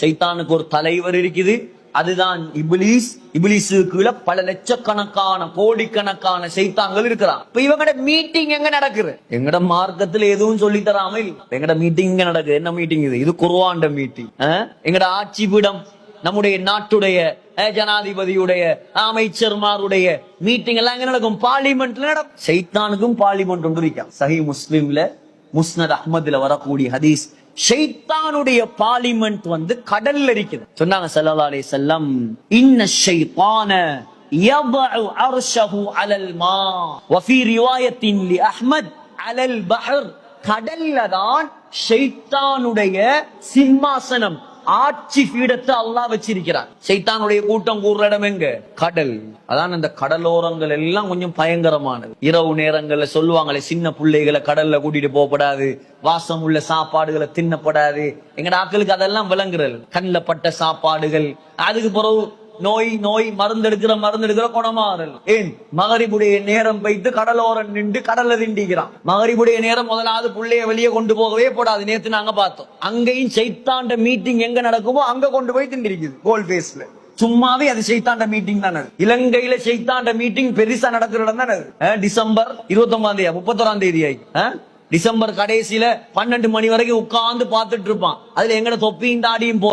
சைத்தானுக்கு ஒரு தலைவர் இருக்குது. அதுதான் இபிலிஸ். இபிலிஸு பல லட்சக்கணக்கான கோடிக்கணக்கான சைத்தான்கள் இருக்கிறான் இப்ப இவங்கட மீட்டிங் எங்க நடக்குது? எங்கட மார்க்கத்துல எதுவும் சொல்லி தராம இல்ல எங்கட மீட்டிங் இங்க நடக்குது. என்ன மீட்டிங் இது? இது குருவாண்ட மீட்டிங் எங்கட ஆட்சி பீடம் நம்முடைய நாட்டுடைய அஹ், ஜனாதிபதியுடைய அமைச்சர்மாருடைய மீட்டிங் எல்லாம் எங்க நடக்கும்? பார்லிமெண்ட்ல நடக்கும். சைத்தானுக்கும் பார்லிமெண்ட் ஒன்று இருக்கான் சஹி முஸ்லீம்ல முஸ்னத் அஹ்மதுல வரக்கூடிய ஹதீஸ் ஷைத்தானுடைய பார்லிமெண்ட் வந்து கடல்ல இருக்குது சொன்னாங்க ஸல்லல்லாஹு அலைஹி வஸல்லம் இன்ன ஷைத்தான يضع عرشه على الماء وفي رواية لأحمد على البحر கடல்ல தான் ஷைத்தானுடைய சிம்மாசனம் ஆட்சி பீடத்தை அல்லாஹ் வச்சிருக்கிறான் சைத்தானுடைய கூட்டம் கூடுற இடம் எங்க? கடல். அதான் அந்த கடலோரங்கள் எல்லாம் கொஞ்சம் பயங்கரமானது. இரவு நேரங்கள்ல சொல்லுவாங்களே சின்ன பிள்ளைகளை கடல்ல கூட்டிட்டு போகப்படாது. வாசம் உள்ள சாப்பாடுகளை தின்னப்படாது. எங்கட ஆக்களுக்கு அதெல்லாம் விளங்குறது கண்ணில் பட்ட சாப்பாடுகள். அதுக்கு பிறகு நோய் நோய் மருந்து எடுக்கிற மருந்து எடுக்கிற குணமாறல். ஏன்? மகரிபுடைய நேரம் வைத்து கடலோரம் நின்று கடல்ல திண்டிக்கிறான். மகரிபுடைய நேரம் முதலாவது புள்ளைய வெளியே கொண்டு போகவே போடாது. நேத்து நாங்க பார்த்தோம். அங்கேயும் சைத்தாண்ட மீட்டிங் எங்க நடக்குமோ அங்க கொண்டு போய் திண்டிருக்குது. கோல் பேஸ்ல சும்மாவே அது சைத்தாண்ட மீட்டிங் தானே. இலங்கையில சைத்தாண்ட மீட்டிங் பெருசா நடக்கிற இடம் தானே டிசம்பர் இருபத்தி ஒன்பதாம் தேதி முப்பத்தொராம் தேதி ஆகி டிசம்பர் கடைசியில பன்னெண்டு மணி வரைக்கும் உட்கார்ந்து பார்த்துட்டு இருப்பான். அதுல எங்கட தொப்பியும் தாடியும் போ